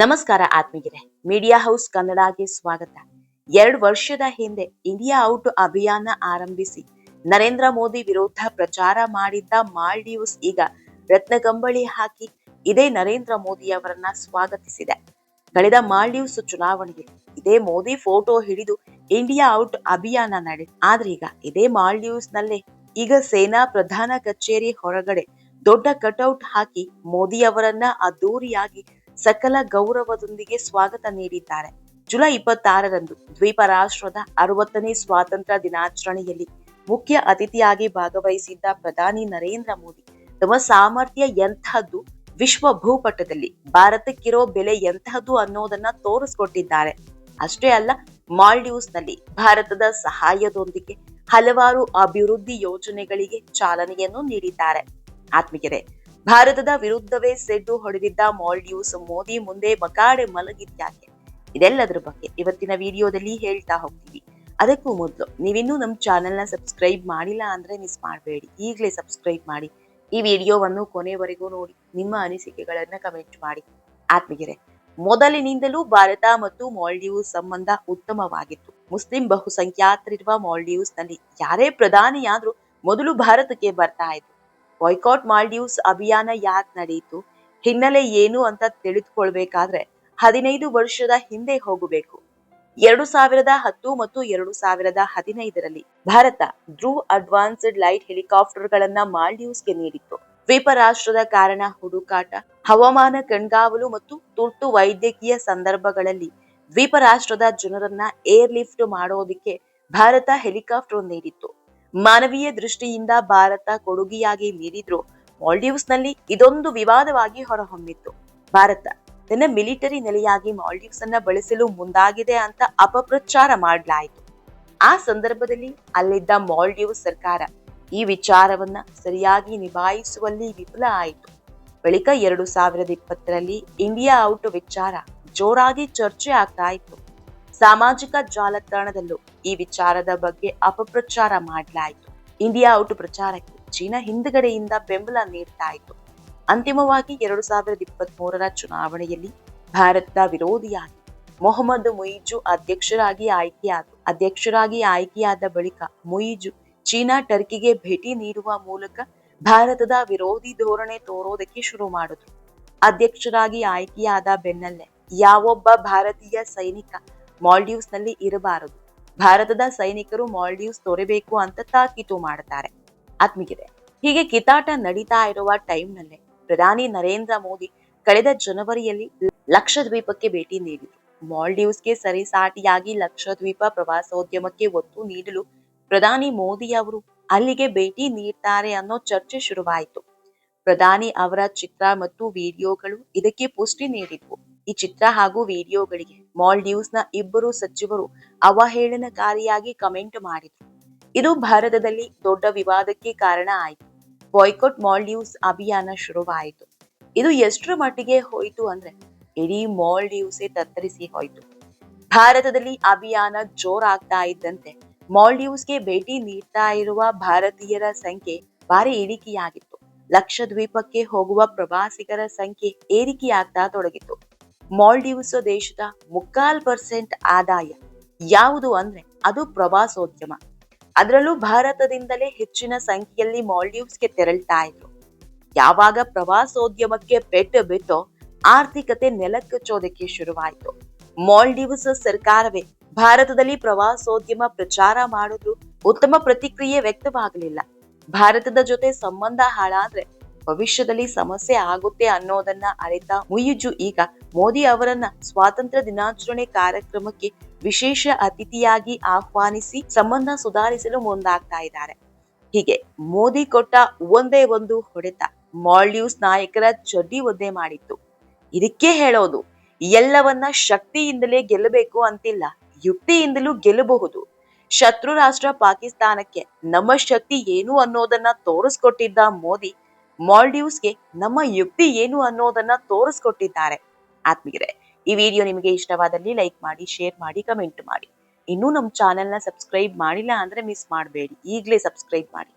ನಮಸ್ಕಾರ ಆತ್ಮೀಗಿರೆ media house ಕನ್ನಡಗೆ ಸ್ವಾಗತ. ಎರಡು ವರ್ಷದ ಹಿಂದೆ ಇಂಡಿಯಾ ಔಟ್ ಅಭಿಯಾನ ಆರಂಭಿಸಿ ನರೇಂದ್ರ ಮೋದಿ ವಿರುದ್ಧ ಪ್ರಚಾರ ಮಾಡಿದ್ದ ಮಾಲ್ಡೀವ್ಸ್ ಈಗ ರತ್ನಗಂಬಳಿ ಹಾಕಿ ಇದೇ ನರೇಂದ್ರ ಮೋದಿ ಅವರನ್ನ ಸ್ವಾಗತಿಸಿದೆ. ಕಳೆದ ಮಾಲ್ಡೀವ್ಸ್ ಚುನಾವಣೆಗೆ ಇದೇ ಮೋದಿ ಫೋಟೋ ಹಿಡಿದು ಇಂಡಿಯಾ ಔಟ್ ಅಭಿಯಾನ ನಡೆ, ಆದ್ರೆ ಈಗ ಇದೇ ಮಾಲ್ಡೀವ್ಸ್ ನಲ್ಲೇ ಈಗ ಸೇನಾ ಪ್ರಧಾನ ಕಚೇರಿ ಹೊರಗಡೆ ದೊಡ್ಡ ಕಟೌಟ್ ಹಾಕಿ ಮೋದಿ ಅವರನ್ನ ಅದ್ದೂರಿಯಾಗಿ ಸಕಲ ಗೌರವದೊಂದಿಗೆ ಸ್ವಾಗತ ನೀಡಿದ್ದಾರೆ. ಜುಲೈ ಇಪ್ಪತ್ತಾರರಂದು ದ್ವೀಪ ರಾಷ್ಟ್ರದ ಅರವತ್ತನೇ ಸ್ವಾತಂತ್ರ್ಯ ದಿನಾಚರಣೆಯಲ್ಲಿ ಮುಖ್ಯ ಅತಿಥಿಯಾಗಿ ಭಾಗವಹಿಸಿದ್ದ ಪ್ರಧಾನಿ ನರೇಂದ್ರ ಮೋದಿ, ತಮ್ಮ ಸಾಮರ್ಥ್ಯ ಎಂಥದ್ದು ವಿಶ್ವ ಭೂಪಟದಲ್ಲಿ ಭಾರತಕ್ಕಿರೋ ಬೆಲೆ ಎಂತಹದ್ದು ಅನ್ನೋದನ್ನ ತೋರಿಸ್ಕೊಟ್ಟಿದ್ದಾರೆ. ಅಷ್ಟೇ ಅಲ್ಲ ಮಾಲ್ಡೀವ್ಸ್ನಲ್ಲಿ ಭಾರತದ ಸಹಾಯದೊಂದಿಗೆ ಹಲವಾರು ಅಭಿವೃದ್ಧಿ ಯೋಜನೆಗಳಿಗೆ ಚಾಲನೆಯನ್ನು ನೀಡಿದ್ದಾರೆ. ಆತ್ಮೀಯರೇ ಭಾರತದ ವಿರುದ್ಧವೇ ಸೆಡ್ಡು ಹೊಡೆದಿದ್ದ ಮಾಲ್ಡೀವ್ಸ್ ಮೋದಿ ಮುಂದೆ ಬಕಾಡೆ ಮಲಗಿದ್ಯಾಕೆ ಇದೆಲ್ಲದರ ಬಗ್ಗೆ ಇವತ್ತಿನ ವಿಡಿಯೋದಲ್ಲಿ ಹೇಳ್ತಾ ಹೋಗ್ತೀವಿ. ಅದಕ್ಕೂ ಮೊದಲು ನೀವಿನ್ನೂ ನಮ್ಮ ಚಾನೆಲ್ನ ಸಬ್ಸ್ಕ್ರೈಬ್ ಮಾಡಿಲ್ಲ ಅಂದ್ರೆ ಮಿಸ್ ಮಾಡಬೇಡಿ. ಈಗಲೇ ಸಬ್ಸ್ಕ್ರೈಬ್ ಮಾಡಿ. ಈ ವಿಡಿಯೋವನ್ನು ಕೊನೆವರೆಗೂ ನೋಡಿ. ನಿಮ್ಮ ಅನಿಸಿಕೆಗಳನ್ನ ಕಮೆಂಟ್ ಮಾಡಿ. ಆತ್ಮೀಯರೇ, ಮೊದಲಿನಿಂದಲೂ ಭಾರತ ಮತ್ತು ಮಾಲ್ಡೀವ್ಸ್ ಸಂಬಂಧ ಉತ್ತಮವಾಗಿತ್ತು. ಮುಸ್ಲಿಂ ಬಹುಸಂಖ್ಯಾತರಿರುವ ಮಾಲ್ಡೀವ್ಸ್ನಲ್ಲಿ ಯಾರೇ ಪ್ರಧಾನಿಯಾದ್ರೂ ಮೊದಲು ಭಾರತಕ್ಕೆ ಬರ್ತಾ ಇದ್ರು. ಬಾಯ್ಕಾಟ್ ಮಾಲ್ಡೀವ್ಸ್ ಅಭಿಯಾನ ಯಾಕೆ ನಡೆಯಿತು ಹಿನ್ನೆಲೆ ಏನು ಅಂತ ತಿಳಿದುಕೊಳ್ಬೇಕಾದ್ರೆ ಹದಿನೈದು ವರ್ಷದ ಹಿಂದೆ ಹೋಗಬೇಕು. ಎರಡು ಸಾವಿರದ ಹತ್ತು ಮತ್ತು ಎರಡು ಸಾವಿರದ ಹದಿನೈದರಲ್ಲಿ ಭಾರತ ಧ್ರುವ ಅಡ್ವಾನ್ಸ್ಡ್ ಲೈಟ್ ಹೆಲಿಕಾಪ್ಟರ್ಗಳನ್ನ ಮಾಲ್ಡೀವ್ಸ್ಗೆ ನೀಡಿತ್ತು. ದ್ವೀಪ ರಾಷ್ಟ್ರದ ಕಾರಣ ಹುಡುಕಾಟ, ಹವಾಮಾನ ಕಣ್ಗಾವಲು ಮತ್ತು ತುರ್ತು ವೈದ್ಯಕೀಯ ಸಂದರ್ಭಗಳಲ್ಲಿ ದ್ವೀಪ ರಾಷ್ಟ್ರದ ಜನರನ್ನ ಏರ್ ಲಿಫ್ಟ್ ಮಾಡೋದಿಕ್ಕೆ ಭಾರತ ಹೆಲಿಕಾಪ್ಟರ್ ನೀಡಿತ್ತು. ಮಾನವೀಯ ದೃಷ್ಟಿಯಿಂದ ಭಾರತ ಕೊಡುಗೆಯಾಗಿ ನೀಡಿದ್ರು ಮಾಲ್ಡೀವ್ಸ್ನಲ್ಲಿ ಇದೊಂದು ವಿವಾದವಾಗಿ ಹೊರಹೊಮ್ಮಿತ್ತು. ಭಾರತ ತನ್ನ ಮಿಲಿಟರಿ ನೆಲೆಯಾಗಿ ಮಾಲ್ಡೀವ್ಸ್ ಅನ್ನ ಬಳಸಲು ಮುಂದಾಗಿದೆ ಅಂತ ಅಪಪ್ರಚಾರ ಮಾಡಲಾಯಿತು. ಆ ಸಂದರ್ಭದಲ್ಲಿ ಅಲ್ಲಿದ್ದ ಮಾಲ್ಡೀವ್ಸ್ ಸರ್ಕಾರ ಈ ವಿಚಾರವನ್ನ ಸರಿಯಾಗಿ ನಿಭಾಯಿಸುವಲ್ಲಿ ವಿಫಲ ಆಯಿತು. ಬಳಿಕ ಎರಡು ಸಾವಿರದ ಇಪ್ಪತ್ತರಲ್ಲಿ ಇಂಡಿಯಾ ಔಟ್ ವಿಚಾರ ಜೋರಾಗಿ ಚರ್ಚೆ ಆಗ್ತಾ ಇತ್ತು. ಸಾಮಾಜಿಕ ಜಾಲತಾಣದಲ್ಲೂ ಈ ವಿಚಾರದ ಬಗ್ಗೆ ಅಪಪ್ರಚಾರ ಮಾಡಲಾಯಿತು. ಇಂಡಿಯಾ ಔಟ್ ಪ್ರಚಾರಕ್ಕೆ ಚೀನಾ ಹಿಂದುಗಡೆಯಿಂದ ಬೆಂಬಲ ನೀಡ್ತಾ ಇತ್ತು ಅಂತಿಮವಾಗಿ ಎರಡು ಸಾವಿರದ ಇಪ್ಪತ್ತ್ ಮೂರರ ಚುನಾವಣೆಯಲ್ಲಿ ಭಾರತದ ವಿರೋಧಿಯಾಗಿ ಮೊಹಮ್ಮದ್ ಮುಯಿಜು ಅಧ್ಯಕ್ಷರಾಗಿ ಆಯ್ಕೆಯಾದರು ಅಧ್ಯಕ್ಷರಾಗಿ ಆಯ್ಕೆಯಾದ ಬಳಿಕ ಮುಯಿಜು ಚೀನಾ ಟರ್ಕಿಗೆ ಭೇಟಿ ನೀಡುವ ಮೂಲಕ ಭಾರತದ ವಿರೋಧಿ ಧೋರಣೆ ತೋರೋದಕ್ಕೆ ಶುರು ಮಾಡಿದ್ರು. ಅಧ್ಯಕ್ಷರಾಗಿ ಆಯ್ಕೆಯಾದ ಬೆನ್ನಲ್ಲೇ ಯಾವೊಬ್ಬ ಭಾರತೀಯ ಸೈನಿಕ ಮಾಲ್ಡೀವ್ಸ್ನಲ್ಲಿ ಇರಬಾರದು. ಭಾರತದ ಸೈನಿಕರು ಮಾಲ್ಡೀವ್ಸ್ ತೊರೆಬೇಕು ಅಂತ ತಾಕೀತು ಮಾಡುತ್ತಾರೆ. ಆತ್ಮೀಗಿದೆ ಹೀಗೆ ಕಿತಾಟ ನಡೀತಾ ಇರುವ ಟೈಮ್ ನಲ್ಲೇ ಪ್ರಧಾನಿ ನರೇಂದ್ರ ಮೋದಿ ಕಳೆದ ಜನವರಿಯಲ್ಲಿ ಲಕ್ಷದ್ವೀಪಕ್ಕೆ ಭೇಟಿ ನೀಡಿದರು. ಮಾಲ್ಡೀವ್ಸ್ಗೆ ಸರಿಸಾಟಿಯಾಗಿ ಲಕ್ಷದ್ವೀಪ ಪ್ರವಾಸೋದ್ಯಮಕ್ಕೆ ಒತ್ತು ನೀಡಲು ಪ್ರಧಾನಿ ಮೋದಿ ಅವರು ಅಲ್ಲಿಗೆ ಭೇಟಿ ನೀಡ್ತಾರೆ ಅನ್ನೋ ಚರ್ಚೆ ಶುರುವಾಯಿತು. ಪ್ರಧಾನಿ ಅವರ ಚಿತ್ರ ಮತ್ತು ವಿಡಿಯೋಗಳು ಇದಕ್ಕೆ ಪುಷ್ಟಿ ನೀಡಿದ್ವು. ಈ ಚಿತ್ರ ಹಾಗೂ ವಿಡಿಯೋಗಳಿಗೆ ಮಾಲ್ಡೀವ್ಸ್ನ ಇಬ್ಬರು ಸಚಿವರು ಅವಹೇಳನಕಾರಿಯಾಗಿ ಕಮೆಂಟ್ ಮಾಡಿದ್ರು. ಇದು ಭಾರತದಲ್ಲಿ ದೊಡ್ಡ ವಿವಾದಕ್ಕೆ ಕಾರಣ ಆಯಿತು. ಬಾಯ್ಕಾಟ್ ಮಾಲ್ಡೀವ್ಸ್ ಅಭಿಯಾನ ಶುರುವಾಯಿತು. ಇದು ಎಷ್ಟರ ಮಟ್ಟಿಗೆ ಹೋಯಿತು ಅಂದ್ರೆ ಇಡೀ ಮಾಲ್ಡೀವ್ಸೆ ತತ್ತರಿಸಿ ಹೋಯಿತು. ಭಾರತದಲ್ಲಿ ಅಭಿಯಾನ ಜೋರಾಗ್ತಾ ಇದ್ದಂತೆ ಮಾಲ್ಡೀವ್ಸ್ಗೆ ಭೇಟಿ ನೀಡ್ತಾ ಇರುವ ಭಾರತೀಯರ ಸಂಖ್ಯೆ ಭಾರಿ ಇಳಿಕೆಯಾಗಿತ್ತು. ಲಕ್ಷದ್ವೀಪಕ್ಕೆ ಹೋಗುವ ಪ್ರವಾಸಿಗರ ಸಂಖ್ಯೆ ಏರಿಕೆಯಾಗ್ತಾ ತೊಡಗಿತ್ತು. ಮಾಲ್ಡೀವ್ಸ್ ದೇಶದ ಮುಕ್ಕಾಲ್ ಪರ್ಸೆಂಟ್ ಆದಾಯ ಯಾವುದು ಅಂದ್ರೆ ಅದು ಪ್ರವಾಸೋದ್ಯಮ. ಅದರಲ್ಲೂ ಭಾರತದಿಂದಲೇ ಹೆಚ್ಚಿನ ಸಂಖ್ಯೆಯಲ್ಲಿ ಮಾಲ್ಡೀವ್ಸ್ಗೆ ತೆರಳ್ತಾ ಇದ್ರು. ಯಾವಾಗ ಪ್ರವಾಸೋದ್ಯಮಕ್ಕೆ ಪೆಟ್ಟು ಬಿತ್ತೋ ಆರ್ಥಿಕತೆ ನೆಲಕ್ಕಚ್ಚೋದಕ್ಕೆ ಶುರುವಾಯಿತು. ಮಾಲ್ಡೀವ್ಸ್ ಸರ್ಕಾರವೇ ಭಾರತದಲ್ಲಿ ಪ್ರವಾಸೋದ್ಯಮ ಪ್ರಚಾರ ಮಾಡಿದ್ರು ಉತ್ತಮ ಪ್ರತಿಕ್ರಿಯೆ ವ್ಯಕ್ತವಾಗಲಿಲ್ಲ. ಭಾರತದ ಜೊತೆ ಸಂಬಂಧ ಹಾಳಾದ್ರೆ ಭವಿಷ್ಯದಲ್ಲಿ ಸಮಸ್ಯೆ ಆಗುತ್ತೆ ಅನ್ನೋದನ್ನ ಅರಿತ ಮುಯಿಜು ಈಗ ಮೋದಿ ಅವರನ್ನ ಸ್ವಾತಂತ್ರ್ಯ ದಿನಾಚರಣೆ ಕಾರ್ಯಕ್ರಮಕ್ಕೆ ವಿಶೇಷ ಅತಿಥಿಯಾಗಿ ಆಹ್ವಾನಿಸಿ ಸಂಬಂಧ ಸುಧಾರಿಸಲು ಮುಂದಾಗ್ತಾ ಇದ್ದಾರೆ. ಹೀಗೆ ಮೋದಿ ಕೊಟ್ಟ ಒಂದೇ ಒಂದು ಹೊಡೆತ ಮಾಲ್ಡೀವ್ಸ್ ನಾಯಕರ ಚಡ್ಡಿ ಒದ್ದೆ ಮಾಡಿತ್ತು. ಇದಕ್ಕೆ ಹೇಳೋದು, ಎಲ್ಲವನ್ನ ಶಕ್ತಿಯಿಂದಲೇ ಗೆಲ್ಲಬೇಕು ಅಂತಿಲ್ಲ, ಯುಕ್ತಿಯಿಂದಲೂ ಗೆಲ್ಲಬಹುದು. ಶತ್ರು ರಾಷ್ಟ್ರ ಪಾಕಿಸ್ತಾನಕ್ಕೆ ನಮ್ಮ ಶಕ್ತಿ ಏನು ಅನ್ನೋದನ್ನ ತೋರಿಸ್ಕೊಟ್ಟಿದ್ದ ಮೋದಿ ಮಾಲ್ಡೀವ್ಸ್ಗೆ ನಮ್ಮ ಯುಕ್ತಿ ಏನು ಅನ್ನೋದನ್ನ ತೋರಿಸ್ಕೊಟ್ಟಿದ್ದಾರೆ. ಆತ್ಮೀಯರೇ, ಈ ವಿಡಿಯೋ ನಿಮಗೆ ಇಷ್ಟವಾದಲ್ಲಿ ಲೈಕ್ ಮಾಡಿ, ಶೇರ್ ಮಾಡಿ, ಕಮೆಂಟ್ ಮಾಡಿ. ಇನ್ನೂ ನಮ್ಮ ಚಾನೆಲ್ನ ಸಬ್ಸ್ಕ್ರೈಬ್ ಮಾಡಿಲ್ಲ ಅಂದ್ರೆ ಮಿಸ್ ಮಾಡಬೇಡಿ. ಈಗಲೇ ಸಬ್ಸ್ಕ್ರೈಬ್ ಮಾಡಿ.